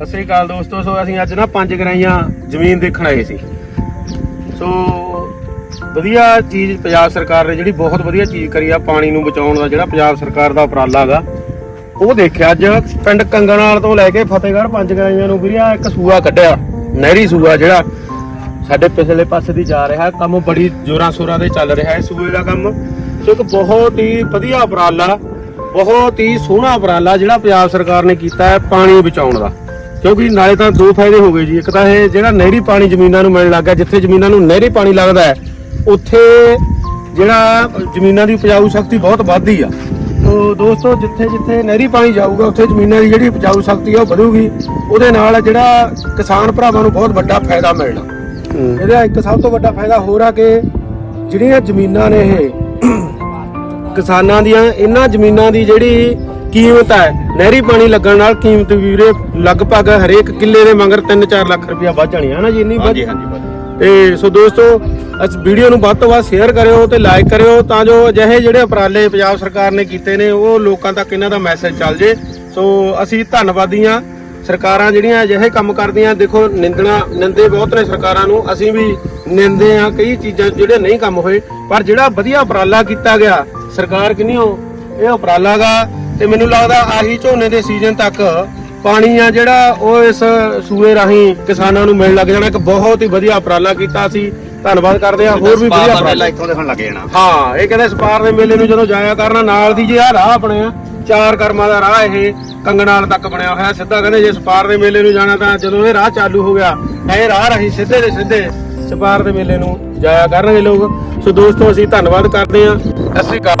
ਸਤਿ ਸ੍ਰੀ ਅਕਾਲ ਦੋਸਤੋ, ਸੋ ਅਸੀਂ ਅੱਜ ਨਾ ਪੰਜ ਗਰਾਈਆਂ ਜ਼ਮੀਨ ਦੇਖਣ ਆਏ ਸੀ। ਸੋ ਵਧੀਆ ਚੀਜ਼ ਪੰਜਾਬ ਸਰਕਾਰ ਨੇ ਜਿਹੜੀ ਬਹੁਤ ਵਧੀਆ ਚੀਜ਼ ਕਰੀ ਆ, ਪਾਣੀ ਨੂੰ ਬਚਾਉਣ ਦਾ ਜਿਹੜਾ ਪੰਜਾਬ ਸਰਕਾਰ ਦਾ ਉਪਰਾਲਾ ਹੈਗਾ ਉਹ ਦੇਖਿਆ ਅੱਜ ਪਿੰਡ ਕੰਗਣਾਲ ਤੋਂ ਲੈ ਕੇ ਫਤਿਹਗੜ੍ਹ ਪੰਜ ਗਰਾਈਆਂ ਨੂੰ ਵੀਰਿਆ ਇੱਕ ਸੂਆ ਕੱਢਿਆ, ਨਹਿਰੀ ਸੂਆ ਜਿਹੜਾ ਸਾਡੇ ਪਿਛਲੇ ਪਾਸੇ ਦੀ ਜਾ ਰਿਹਾ, ਕੰਮ ਬੜੀ ਜ਼ੋਰਾਂ ਸ਼ੋਰਾਂ ਦੇ ਚੱਲ ਰਿਹਾ ਹੈ ਸੂਏ ਦਾ ਕੰਮ। ਸੋ ਇੱਕ ਬਹੁਤ ਹੀ ਵਧੀਆ ਉਪਰਾਲਾ, ਬਹੁਤ ਹੀ ਸੋਹਣਾ ਉਪਰਾਲਾ ਜਿਹੜਾ ਪੰਜਾਬ ਸਰਕਾਰ ਨੇ ਕੀਤਾ ਹੈ ਪਾਣੀ ਬਚਾਉਣ ਦਾ। ਕਿਉਂਕਿ ਨਾਲੇ ਤਾਂ ਦੋ ਫਾਇਦੇ ਹੋ ਗਏ ਜੀ। ਇੱਕ ਤਾਂ ਇਹ ਜਿਹੜਾ ਨਹਿਰੀ ਪਾਣੀ ਜ਼ਮੀਨਾਂ ਨੂੰ ਮਿਲਣ ਲੱਗਾ ਜਿੱਥੇ ਜ਼ਮੀਨਾਂ ਨੂੰ ਨਹਿਰੀ ਪਾਣੀ ਲੱਗਦਾ ਹੈ, ਉੱਥੇ ਜਿਹੜਾ ਜ਼ਮੀਨਾਂ ਦੀ ਉਪਜਾਊ ਸ਼ਕਤੀ ਬਹੁਤ ਵੱਧਦੀ ਆ। ਤੋ ਦੋਸਤੋ, ਜਿੱਥੇ ਜਿੱਥੇ ਨਹਿਰੀ ਪਾਣੀ ਜਾਊਗਾ, ਉੱਥੇ ਜ਼ਮੀਨਾਂ ਦੀ ਜਿਹੜੀ ਉਪਜਾਊ ਸ਼ਕਤੀ ਆ ਉਹ ਵਧੂਗੀ। ਉਹਦੇ ਨਾਲ ਜਿਹੜਾ ਕਿਸਾਨ ਭਰਾਵਾਂ ਨੂੰ ਬਹੁਤ ਵੱਡਾ ਫਾਇਦਾ ਮਿਲਣਾ। ਇਹਦਾ ਇੱਕ ਸਭ ਤੋਂ ਵੱਡਾ ਫਾਇਦਾ ਹੋਰ ਆ ਕਿ ਜਿਹੜੀਆਂ ਜ਼ਮੀਨਾਂ ਨੇ ਇਹ, ਕਿਸਾਨਾਂ ਦੀਆਂ, ਇਹਨਾਂ ਜ਼ਮੀਨਾਂ ਦੀ ਜਿਹੜੀ ਕੀਮਤ ਹੈ। ਨਹਿਰੀ ਪਾਣੀ ਲੱਗਣ ਨਾਲ ਕੀਮਤ ਵੀਰੇ ਲਗਭਗ ਹਰੇਕ ਕਿੱਲੇ ਦੇ ਮਗਰ 3-4 ਲੱਖ ਰੁਪਇਆ ਵੱਧ ਜਾਣੀ ਹੈ। ਨਾ ਜੀ ਇੰਨੀ ਵੱਧ ਹਾਂਜੀ ਹਾਂਜੀ ਭਾਜੀ। ਤੇ ਸੋ ਦੋਸਤੋ ਇਸ ਵੀਡੀਓ ਨੂੰ ਵੱਧ ਤੋਂ ਵੱਧ ਸ਼ੇਅਰ ਕਰਿਓ ਤੇ ਲਾਈਕ ਕਰਿਓ ਤਾਂ ਜੋ ਅਜਿਹੇ ਜਿਹੜੇ ਉਪਰਾਲੇ ਪੰਜਾਬ ਸਰਕਾਰ ਨੇ ਕੀਤੇ ਨੇ ਉਹ ਲੋਕਾਂ ਤੱਕ ਇਹਨਾਂ ਦਾ ਮੈਸੇਜ ਚੱਲ ਜੇ। ਸੋ ਅਸੀਂ ਧੰਨਵਾਦੀ ਹਾਂ। ਸਰਕਾਰਾਂ ਜਿਹੜੀਆਂ ਅਜਿਹੇ ਕੰਮ ਕਰਦੀਆਂ ਦੇਖੋ ਨਿੰਦਣਾ ਨਿੰਦੇ ਬਹੁਤ ਨੇ ਸਰਕਾਰਾਂ ਨੂੰ ਅਸੀਂ ਵੀ ਨਿੰਦੇ ਆ ਕਈ ਚੀਜ਼ਾਂ ਜਿਹੜੇ ਨਹੀਂ ਕੰਮ ਹੋਏ ਪਰ ਜਿਹੜਾ ਵਧੀਆ ਉਪਰਾਲਾ ਕੀਤਾ ਗਿਆ ਸਰਕਾਰ ਕਿੰਨੀਓ ਇਹ ਉਪਰਾਲਾ ਗਾ ਤੇ ਮੈਨੂੰ ਲੱਗਦਾ ਆਹੀ ਝੋਨੇ ਦੇ ਸੀਜ਼ਨ ਤੱਕ ਪਾਣੀ ਆ ਜਿਹੜਾ ਉਹ ਇਸ ਸੂਏ ਰਾਹੀਂ ਕਿਸਾਨਾਂ ਨੂੰ ਮਿਲਣ ਲੱਗ ਜਾਣਾ। ਇੱਕ ਬਹੁਤ ਹੀ ਵਧੀਆ ਉਪਰਾਲਾ ਕੀਤਾ ਸੀ। ਧੰਨਵਾਦ ਕਰਦੇ ਆ ਹੋਰ ਵੀ ਵਧੀਆ ਉਪਰਾਲਾ। ਇੱਥੋਂ ਦੇਖਣ ਲੱਗ ਜਾਣਾ। ਹਾਂ ਇਹ ਕਹਿੰਦੇ ਸਪਾਰ ਦੇ ਮੇਲੇ ਨੂੰ ਜਦੋਂ ਜਾਇਆ ਕਰਨਾ ਨਾਲ ਦੀ ਜੇ ਆ ਰਾਹ ਆਪਣੇ ਆ ਚਾਰ ਕਰਮਾਂ ਦਾ ਰਾਹ ਇਹ ਕੰਗਣਾਲ ਤੱਕ ਬਣਿਆ ਹੋਇਆ। ਸਿੱਧਾ ਕਹਿੰਦੇ ਜੇ ਸਪਾਰ ਦੇ ਮੇਲੇ ਨੂੰ ਜਾਣਾ ਤਾਂ ਜਦੋਂ ਇਹ ਰਾਹ ਚਾਲੂ ਹੋ ਗਿਆ ਇਹ ਰਾਹ ਰਹੀ ਸਿੱਧੇ ਦੇ ਸਿੱਧੇ ਸਪਾਰ ਦੇ ਮੇਲੇ ਨੂੰ ਜਾਇਆ ਕਰਨਗੇ ਲੋਕ। ਸੋ ਦੋਸਤੋ ਅਸੀਂ ਧੰਨਵਾਦ ਕਰਦੇ ਆ ਸਤਿ ਸ੍ਰੀ ਅਕਾਲ।